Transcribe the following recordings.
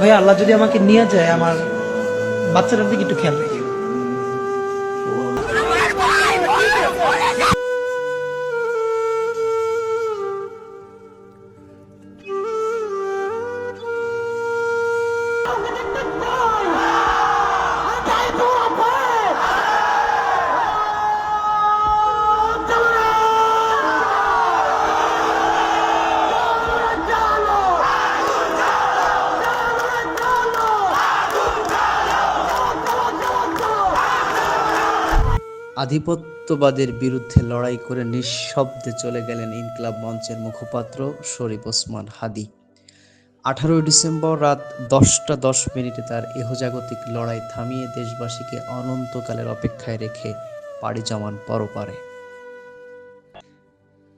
ভাই আল্লাহ যদি আমাকে নিয়ে যায় আমার বাচ্চাটার দিকে একটু খেয়াল রাখি। আধিপত্যবাদের বিরুদ্ধে লড়াই করে নিঃশব্দে চলে গেলেন ইনকলাব মঞ্চের মুখপাত্র শরীফ ওসমান হাদি। আঠারোই ডিসেম্বর রাত দশটা দশ মিনিটে তার ইহজাগতিক লড়াই থামিয়ে দেশবাসীকে অনন্তকালের অপেক্ষায় রেখে পাড়ি জমান পরপারে।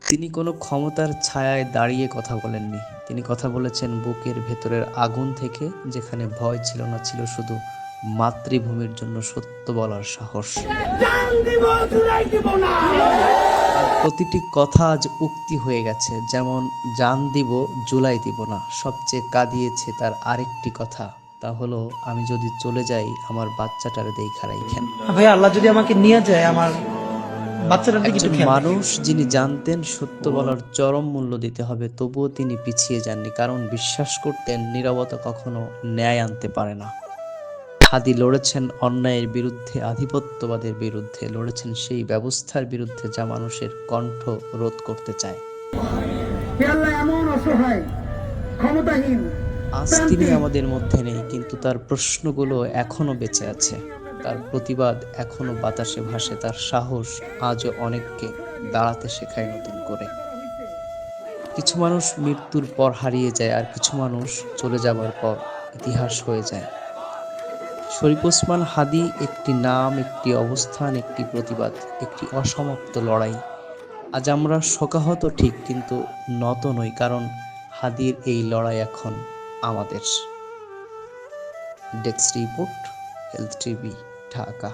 তিনি কোনো ক্ষমতার ছায়ায় দাঁড়িয়ে কথা বলেননি। তিনি কথা বলেছেন বুকের ভেতরের আগুন থেকে, যেখানে ভয় ছিল না, ছিল শুধু মাতৃভূমির জন্য সত্য বলার সাহস। প্রতিটি কথা আজ উক্তি হয়ে গেছে যেমন জান দিব জুলাই দিব না। সবচেয়ে কাঁদিয়েছে তার আরেকটি কথা তা হলো আমি যদি চলে যাই আমার বাচ্চাটার দেই খারাই খেন ভাই আল্লাহ যদি আমাকে নিয়ে যায় আমার। মানুষ যিনি জানতেন সত্য বলার চরম মূল্য দিতে হবে তবুও তিনি পিছিয়ে যাননি কারণ বিশ্বাস করতেন নিরবতা কখনো ন্যায় আনতে পারে না। হাদি লড়েছেন অন্যায়ের বিরুদ্ধে আধিপত্যবাদের বিরুদ্ধে লড়েছেন সেই ব্যবস্থার বিরুদ্ধে যা মানুষের কণ্ঠ রোধ করতে চায়। আজ তিনি আমাদের মধ্যে নেই কিন্তু তার প্রশ্নগুলো এখনও বেঁচে আছে। তার প্রতিবাদ এখনও বাতাসে ভাসে তার সাহস আজও অনেককে দাঁড়াতে শেখায় নতুন করে। কিছু মানুষ মৃত্যুর পর হারিয়ে যায় আর কিছু মানুষ চলে যাবার পর ইতিহাস হয়ে যায়। শরীফ ওসমান হাদি একটি নাম, একটি অবস্থান, একটি প্রতিবাদ, একটি অসমাপ্ত লড়াই। আজ আমরা শোকাহত ঠিক, কিন্তু নত নই, কারণ হাদির এই লড়াই এখন আমাদের। Desk report, Health TV, Dhaka.